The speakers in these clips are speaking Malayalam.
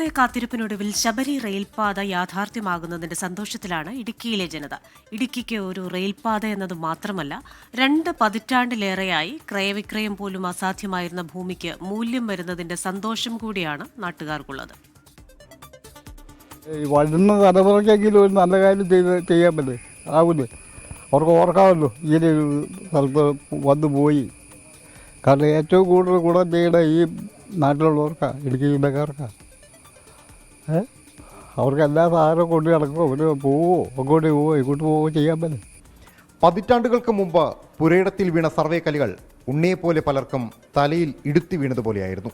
വർഷത്തെ കാത്തിരിപ്പിനൊടുവിൽ ശബരി റെയിൽപാത യാഥാർത്ഥ്യമാകുന്നതിന്റെ സന്തോഷത്തിലാണ് ഇടുക്കിയിലെ ജനത. ഇടുക്കിക്ക് ഒരു റെയിൽപാത എന്നത് മാത്രമല്ല രണ്ട് പതിറ്റാണ്ടിലേറെയായി ക്രയവിക്രയം പോലും അസാധ്യമായിരുന്ന ഭൂമിക്ക് മൂല്യം വരുന്നതിന്റെ സന്തോഷം കൂടിയാണ് നാട്ടുകാർക്കുള്ളത്. വരുന്ന തലമുറയ്ക്കെങ്കിലും ഒരു നല്ല കാര്യം ചെയ്ത് ചെയ്യാൻ പറ്റേ? ആവില്ലേ അവർക്ക് ഓർക്കാമല്ലോ ഇങ്ങനെ സ്ഥലത്ത് വന്നു പോയി. കാരണം ഏറ്റവും കൂടുതൽ ഗുണം ചെയ്യണ ഈ നാട്ടിലുള്ളവർക്കാണ് ഇടുക്കി ജില്ലക്കാർക്കാണ് അവർക്ക് എല്ലാ സാധനവും കൊണ്ട് നടക്കുമോ അവർ പോവോ? അങ്ങോട്ട് പോവോ? ഇങ്ങോട്ട് പോവോ ചെയ്യാൻ പറ്റും? പതിറ്റാണ്ടുകൾക്ക് മുമ്പ് പുരയിടത്തിൽ വീണ സർവേ കലികൾ ഉണ്ണിയെപ്പോലെ പലർക്കും തലയിൽ ഇടുത്തി വീണതുപോലെയായിരുന്നു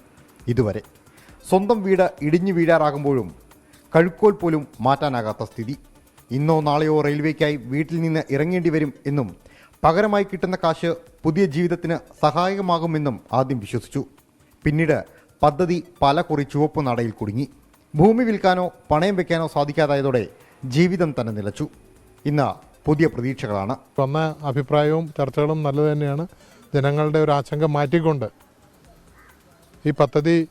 ഇതുവരെ. സ്വന്തം വീട് ഇടിഞ്ഞു വീഴാറാകുമ്പോഴും കഴുക്കോൽ പോലും മാറ്റാനാകാത്ത സ്ഥിതി. ഇന്നോ നാളെയോ റെയിൽവേക്കായി വീട്ടിൽ നിന്ന് ഇറങ്ങേണ്ടി വരും എന്നും പകരമായി കിട്ടുന്ന കാശ് പുതിയ ജീവിതത്തിന് സഹായകമാകുമെന്നും ആദ്യം വിശ്വസിച്ചു. പിന്നീട് പദ്ധതി പല കുറി ചുവപ്പ് നടയിൽ കുടുങ്ങി. ഭൂമി വിൽക്കാനോ പണയം വെക്കാനോ സാധിക്കാതായതോടെ ജീവിതം തന്നെ നിലച്ചു. ഇന്ന് പുതിയ പ്രതീക്ഷകളാണ്. വന്ന അഭിപ്രായവും ചർച്ചകളും നല്ലത് തന്നെയാണ്. ജനങ്ങളുടെ ഒരു ആശങ്ക മാറ്റിക്കൊണ്ട് ഈ പദ്ധതി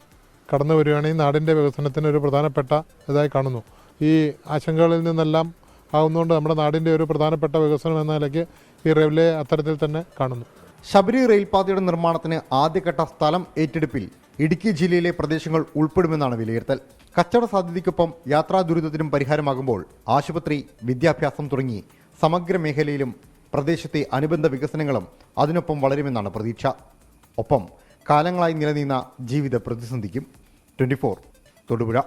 കടന്നു വരികയാണെങ്കിൽ നാടിന്റെ വികസനത്തിന് ഒരു പ്രധാനപ്പെട്ട ഇതായി കാണുന്നു. ഈ ആശങ്കകളിൽ നിന്നെല്ലാം ആകുന്നതുകൊണ്ട് നമ്മുടെ നാടിന്റെ ഒരു പ്രധാനപ്പെട്ട വികസനം എന്ന നിലയ്ക്ക് ഈ റെയിൽവേ അത്തരത്തിൽ തന്നെ കാണുന്നു. ശബരി റെയിൽപാതയുടെ നിർമ്മാണത്തിന് ആദ്യഘട്ട സ്ഥലം ഏറ്റെടുപ്പിൽ ഇടുക്കി ജില്ലയിലെ പ്രദേശങ്ങൾ ഉൾപ്പെടുമെന്നാണ് വിലയിരുത്തൽ. കച്ചവട സാധ്യതയ്ക്കൊപ്പം യാത്രാ ദുരിതത്തിനും പരിഹാരമാകുമ്പോൾ ആശുപത്രി വിദ്യാഭ്യാസം തുടങ്ങി സമഗ്ര മേഖലയിലും പ്രദേശത്തെ അനുബന്ധ വികസനങ്ങളും അതിനൊപ്പം വളരുമെന്നാണ് പ്രതീക്ഷ. ഒപ്പം കാലങ്ങളായി നിലനിന്ന ജീവിത പ്രതിസന്ധിക്കും ട്വന്റി തൊടുപുഴ